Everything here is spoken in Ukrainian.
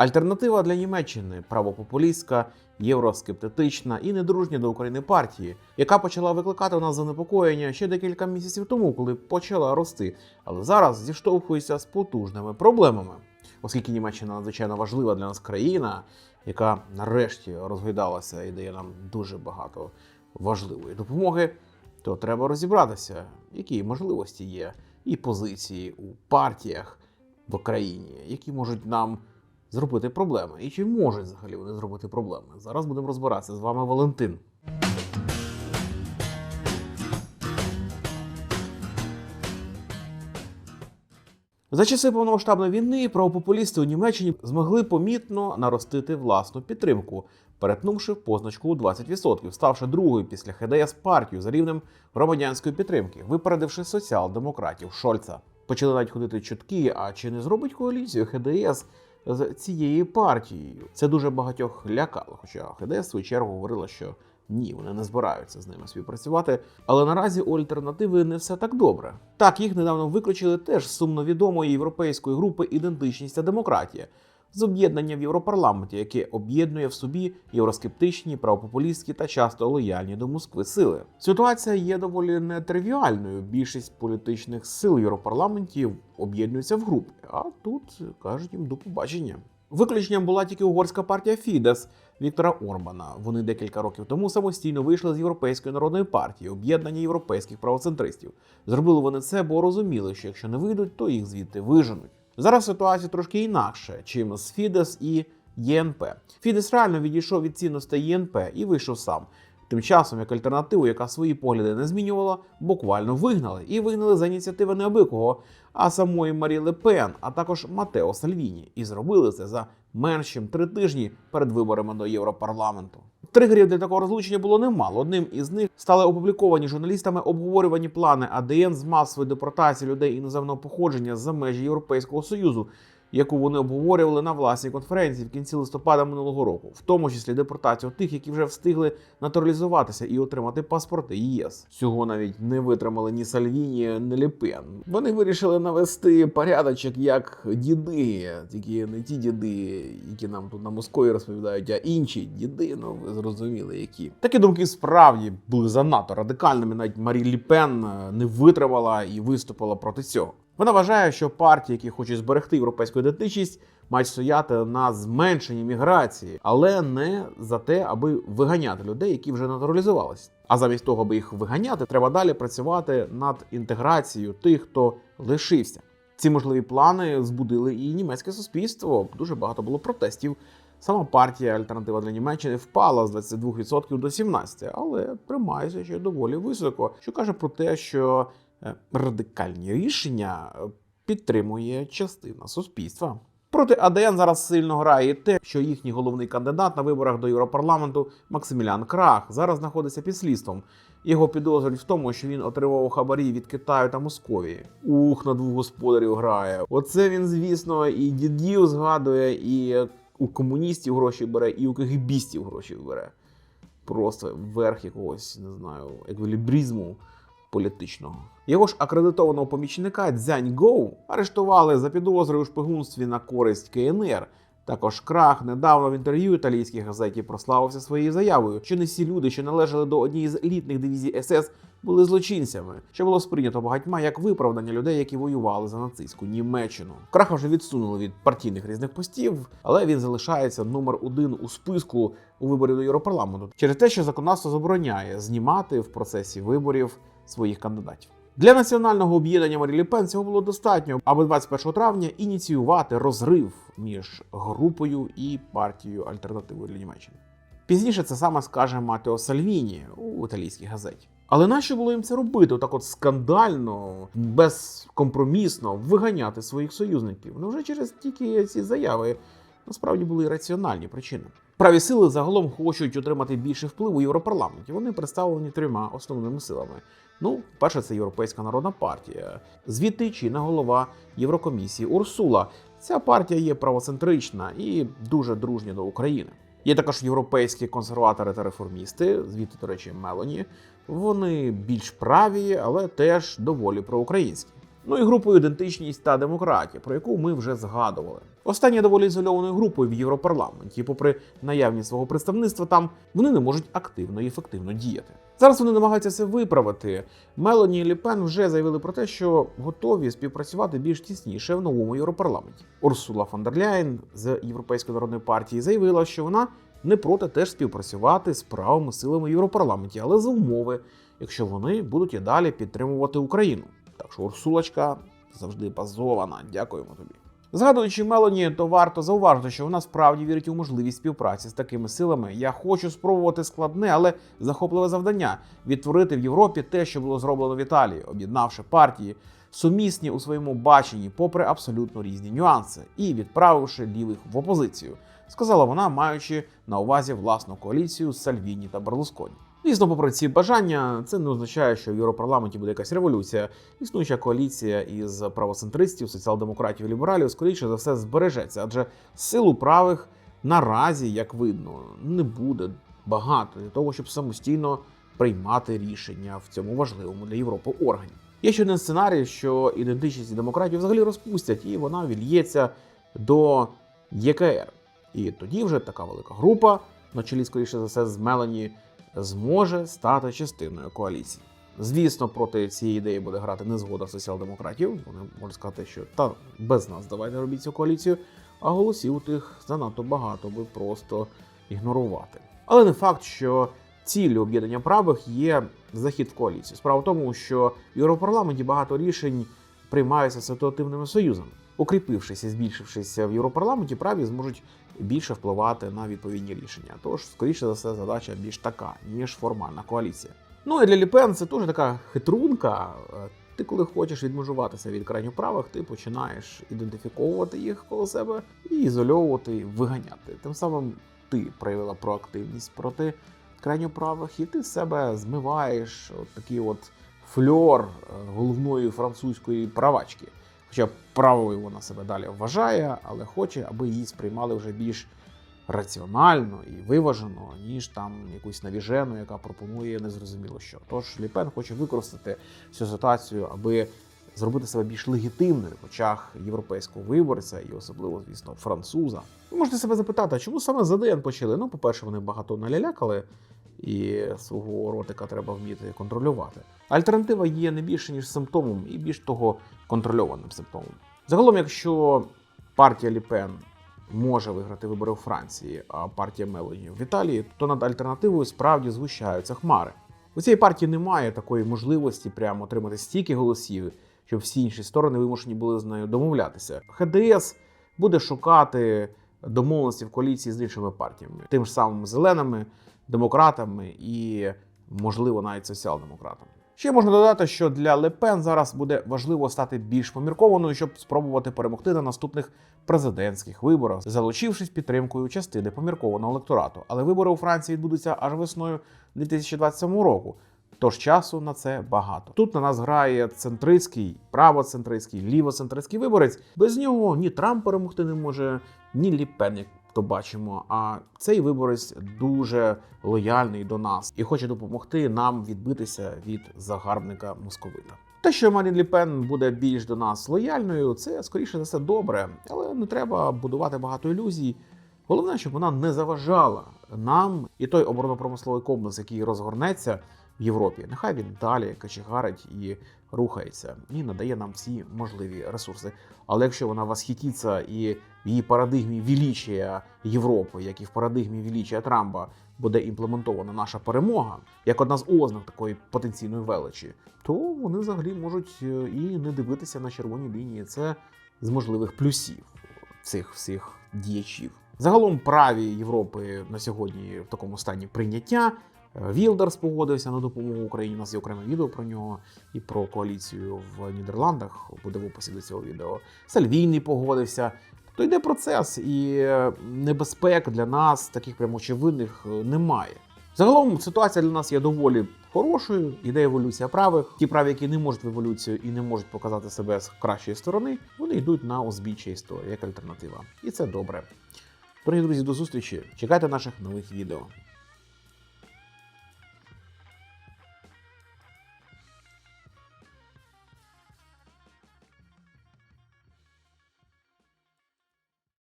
Альтернатива для Німеччини правопопулістська, євроскептична і недружня до України партії, яка почала викликати у нас занепокоєння ще декілька місяців тому, коли почала рости, але зараз зіштовхується з потужними проблемами, оскільки Німеччина надзвичайно важлива для нас країна, яка нарешті розгойдалася і дає нам дуже багато важливої допомоги, то треба розібратися, які можливості є і позиції у партіях в країні, які можуть нам зробити проблеми. І чи можуть взагалі вони зробити проблеми? Зараз будемо розбиратися. З вами Валентин. За часи повномасштабної війни правопопулісти у Німеччині змогли помітно наростити власну підтримку, перетнувши позначку у 20%, ставши другою після ХДС партію за рівнем громадянської підтримки, випередивши соціал-демократів Шольца. Почали навіть ходити чутки, а чи не зробить коаліцію ХДС з цією партією? Це дуже багатьох лякало. Хоча ХДС в свою чергу говорила, що ні, вони не збираються з ними співпрацювати. Але наразі у альтернативи не все так добре. Так, їх недавно виключили теж з сумно відомої європейської групи Ідентичність та демократія з об'єднання в Європарламенті, яке об'єднує в собі євроскептичні, правопопулістські та часто лояльні до Москви сили. Ситуація є доволі нетривіальною. Більшість політичних сил в Європарламенті об'єднуються в групи, а тут кажуть їм до побачення. Виключенням була тільки угорська партія Фідес Віктора Орбана. Вони декілька років тому самостійно вийшли з Європейської народної партії, об'єднання європейських правоцентристів. Зробили вони це, бо розуміли, що якщо не вийдуть, то їх звідти виженуть. Зараз ситуація трошки інакше, чим з Фідес і ЄНП. Фідес реально відійшов від цінностей ЄНП і вийшов сам. Тим часом, як альтернативу, яка свої погляди не змінювала, буквально вигнали і вигнали за ініціативи не аби а самої Марі Ле Пен, а також Матео Сальвіні. І зробили це за менш ніж три тижні перед виборами до Європарламенту. Тригерів для такого розлучення було немало. Одним із них стали опубліковані журналістами обговорювані плани АДН з масової депортації людей іноземного походження за межі Європейського союзу, яку вони обговорювали на власній конференції в кінці листопада минулого року, в тому числі депортацію тих, які вже встигли натуралізуватися і отримати паспорти ЄС. Цього навіть не витримали ні Сальвіні, ні Лепен. Вони вирішили навести порядочок як діди, тільки не ті діди, які нам тут на Москові розповідають, а інші діди, ну ви зрозуміли, які такі думки справді були занадто радикальними. Навіть Марі Ліпен не витримала і виступила проти цього. Вона вважає, що партії, які хочуть зберегти європейську ідентичність, мають стояти на зменшенні міграції, але не за те, аби виганяти людей, які вже натуралізувалися. А замість того, аби їх виганяти, треба далі працювати над інтеграцією тих, хто лишився. Ці можливі плани збудили і німецьке суспільство. Дуже багато було протестів. Сама партія Альтернатива для Німеччини впала з 22% до 17%, але тримається ще доволі високо, що каже про те, що радикальні рішення е, підтримує частина суспільства. Проти АДН зараз сильно грає те, що їхній головний кандидат на виборах до Європарламенту Максимілян Крах зараз знаходиться під слідством. Його підозрюють в тому, що він отримав хабарі від Китаю та Московії. Ух, на двох господарів грає. Оце він, звісно, і дідів згадує, і у комуністів гроші бере, і у кегібістів гроші бере. Просто верх якогось, не знаю, еквілібризму політичного. Його ж акредитованого помічника Дзянь Гоу арештували за підозрою у шпигунстві на користь КНР. Також крах недавно в інтерв'ю італійській газеті прославився своєю заявою, що не всі люди, що належали до однієї з елітних дивізій СС, були злочинцями, що було сприйнято багатьма як виправдання людей, які воювали за нацистську Німеччину. Краха вже відсунули від партійних різних постів, але він залишається номер один у списку у виборів до Європарламенту через те, що законодавство забороняє знімати в процесі виборів своїх кандидатів. Для національного об'єднання Марі Ле Пен цього було достатньо, аби 21 травня ініціювати розрив між групою і партією альтернативою для Німеччини. Пізніше це саме скаже Матео Сальвіні у італійській газеті. Але нащо було їм це робити? Так от скандально, безкомпромісно виганяти своїх союзників? Ну вже через тільки ці заяви насправді були раціональні причини. Праві сили загалом хочуть отримати більше впливу у Європарламенті. Вони представлені трьома основними силами. Ну, перше, це Європейська народна партія. Звідти чинна голова Єврокомісії Урсула. Ця партія є правоцентрична і дуже дружня до України. Є також європейські консерватори та реформісти, звідти, до речі, Мелоні. Вони більш праві, але теж доволі проукраїнські. Ну і групою ідентичність та демократія, про яку ми вже згадували. Остання доволі ізольованою групою в Європарламенті. Попри наявність свого представництва, там вони не можуть активно і ефективно діяти. Зараз вони намагаються це виправити. Мелоні і Ліпен вже заявили про те, що готові співпрацювати більш тісніше в новому Європарламенті. Урсула фон дер Ляєн з Європейської народної партії заявила, що вона не проти теж співпрацювати з правими силами в Європарламенті, але за умови, якщо вони будуть і далі підтримувати Україну. Так Урсулочка завжди базована. Дякуємо тобі. Згадуючи Мелоні, то варто зауважити, що вона справді вірить у можливість співпраці з такими силами. Я хочу спробувати складне, але захопливе завдання відтворити в Європі те, що було зроблено в Італії, об'єднавши партії, сумісні у своєму баченні, попри абсолютно різні нюанси, і відправивши лівих в опозицію, сказала вона, маючи на увазі власну коаліцію з Сальвіні та Берлусконі. Звісно, попри ці бажання, це не означає, що в Європарламенті буде якась революція. Існуюча коаліція із правоцентристів, соціал-демократів і лібералів, скоріше за все, збережеться, адже силу правих наразі, як видно, не буде багато для того, щоб самостійно приймати рішення в цьому важливому для Європи органі. Є ще один сценарій, що ідентичність демократів взагалі розпустять, і вона вільється до ЄКР. І тоді вже така велика група, на чолі, скоріше за все, з Мелані, зможе стати частиною коаліції. Звісно, проти цієї ідеї буде грати незгода соціал-демократів. Вони можуть сказати, що та без нас давайте робіть цю коаліцію, а голосів тих занадто багато би просто ігнорувати. Але не факт, що ціллю об'єднання правих є захід в коаліцію. Справа в тому, що в Європарламенті багато рішень приймаються ситуативними союзами. Укріпившись і збільшившись в Європарламенті, праві зможуть більше впливати на відповідні рішення. Тож, скоріше за все, задача більш така, ніж формальна коаліція. Ну і для Ліпен це теж така хитрунка. Е, Ти, коли хочеш відмежуватися від крайньо правих, ти починаєш ідентифіковувати їх коло себе і ізольовувати, виганяти. Тим самим ти проявила проактивність проти крайньо правих, і ти з себе змиваєш от такий от фльор е, головної французької правачки. Хоча правою вона себе далі вважає, але хоче, аби її сприймали вже більш раціонально і виважено, ніж там якусь навіжену, яка пропонує незрозуміло що. Тож Ліпен хоче використати цю ситуацію, аби зробити себе більш легітимною в очах європейського виборця і особливо, звісно, француза. Ви можете себе запитати, а чому саме за ДН почали? Ну, по-перше, вони багато налялякали, і свого ротика треба вміти контролювати. Альтернатива є не більше ніж симптомом, і більш того, контрольованим симптомом. Загалом, якщо партія Ліпен може виграти вибори у Франції, а партія Мелоні в Італії, то над альтернативою справді згущаються хмари. У цієї партії немає такої можливості прямо отримати стільки голосів, щоб всі інші сторони вимушені були з нею домовлятися. ХДС буде шукати домовленості в коаліції з іншими партіями, тим ж самим зеленими, демократами і, можливо, навіть соціал-демократами. Ще можна додати, що для Лепен зараз буде важливо стати більш поміркованою, щоб спробувати перемогти на наступних президентських виборах, залучившись підтримкою частини поміркованого електорату. Але вибори у Франції відбудуться аж весною 2027 року. Тож часу на це багато. Тут на нас грає центристський, правоцентристський, лівоцентристський виборець. Без нього ні Трамп перемогти не може, ні Ліпен, як то бачимо. А цей виборець дуже лояльний до нас і хоче допомогти нам відбитися від загарбника московита. Те, що Марін Ліпен буде більш до нас лояльною, це скоріше за все добре, але не треба будувати багато ілюзій. Головне, щоб вона не заважала нам і той оборонно-промисловий комплекс, який розгорнеться в Європі. Нехай він далі качегарить і рухається, і надає нам всі можливі ресурси. Але якщо вона восхититься і в її парадигмі величія Європи, як і в парадигмі величія Трампа, буде імплементована наша перемога як одна з ознак такої потенційної величі, то вони взагалі можуть е, і не дивитися на червоні лінії. Це з можливих плюсів цих всіх діячів. Загалом праві Європи на сьогодні в такому стані прийняття. Е, Вілдерс погодився на допомогу Україні. У нас є окреме відео про нього і про коаліцію в Нідерландах. Буде в описі до цього відео. Сальвіні погодився. То йде процес, і е, небезпек для нас таких прям очевидних е, немає. Загалом ситуація для нас є доволі хорошою. Іде еволюція правих. Ті праві, які не можуть в еволюцію і не можуть показати себе з кращої сторони, вони йдуть на узбіччя історії як альтернатива. І це добре. Дорогі друзі, до зустрічі. Чекайте наших нових відео.